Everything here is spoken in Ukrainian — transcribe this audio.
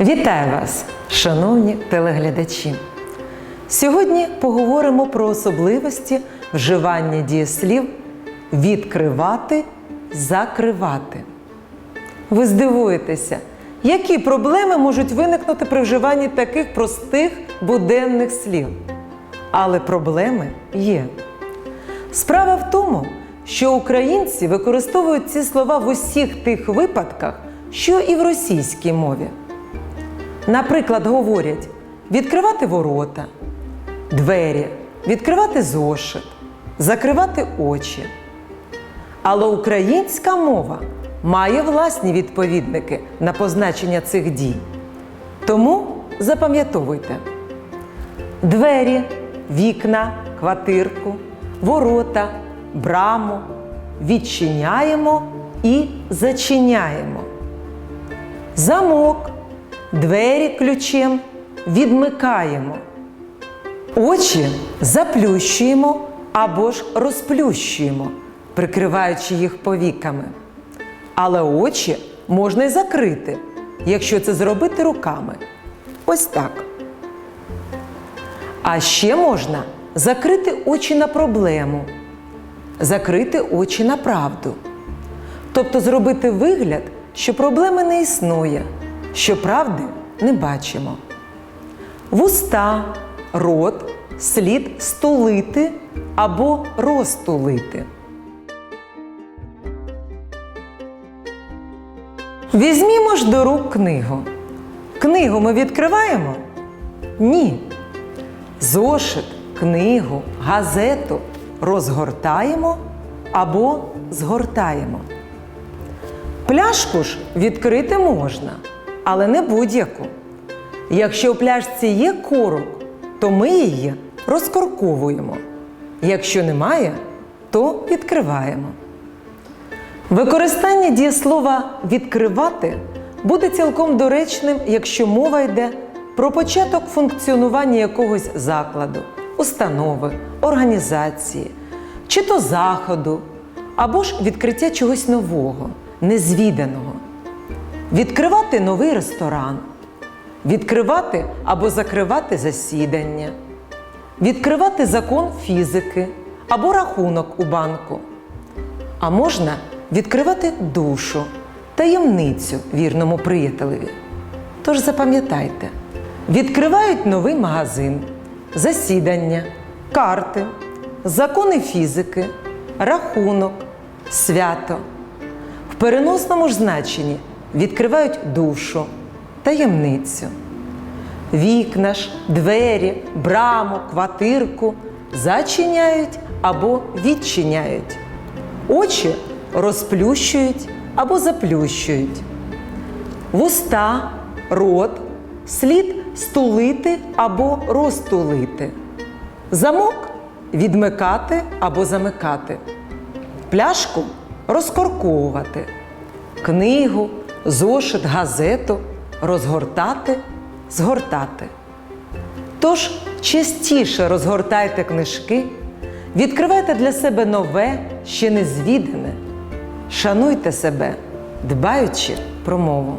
Вітаю вас, шановні телеглядачі! Сьогодні поговоримо про особливості вживання дієслів відкривати, закривати. Ви здивуєтеся, які проблеми можуть виникнути при вживанні таких простих буденних слів. Але проблеми є. Справа в тому, що українці використовують ці слова в усіх тих випадках, що і в російській мові. Наприклад, говорять відкривати ворота, двері, відкривати зошит, закривати очі. Але українська мова має власні відповідники на позначення цих дій. Тому запам'ятовуйте: двері, вікна, квартирку, ворота, браму відчиняємо і зачиняємо. Замок, двері ключем відмикаємо. Очі заплющуємо або ж розплющуємо, прикриваючи їх повіками. Але очі можна й закрити, якщо це зробити руками. Ось так. А ще можна закрити очі на проблему, закрити очі на правду. Тобто зробити вигляд, що проблеми не існує, що правди не бачимо. Вуста, рот слід стулити або розтулити. Візьмімо ж до рук книгу. Книгу ми відкриваємо? Ні. Зошит, книгу, газету розгортаємо або згортаємо. Пляшку ж відкрити можна, але не будь-яку. Якщо в пляшці є корок, то ми її розкорковуємо. Якщо немає, то відкриваємо. Використання дієслова відкривати буде цілком доречним, якщо мова йде про початок функціонування якогось закладу, установи, організації, чи то заходу, або ж відкриття чогось нового, незвіданого. Відкривати новий ресторан, відкривати або закривати засідання, відкривати закон фізики або рахунок у банку. А можна відкривати душу, таємницю вірному приятелеві. Тож запам'ятайте, відкривають новий магазин, засідання, карти, закони фізики, рахунок, свято. В переносному ж значенні відкривають душу, таємницю. Вікна ж, двері, браму, квартирку зачиняють або відчиняють. Очі розплющують або заплющують. Вуста, рот слід стулити або розтулити. Замок відмикати або замикати. Пляшку розкорковувати. Книгу, зошит, газету розгортати, згортати. Тож частіше розгортайте книжки, відкривайте для себе нове, ще незвідане. Шануйте себе, дбаючи про мову.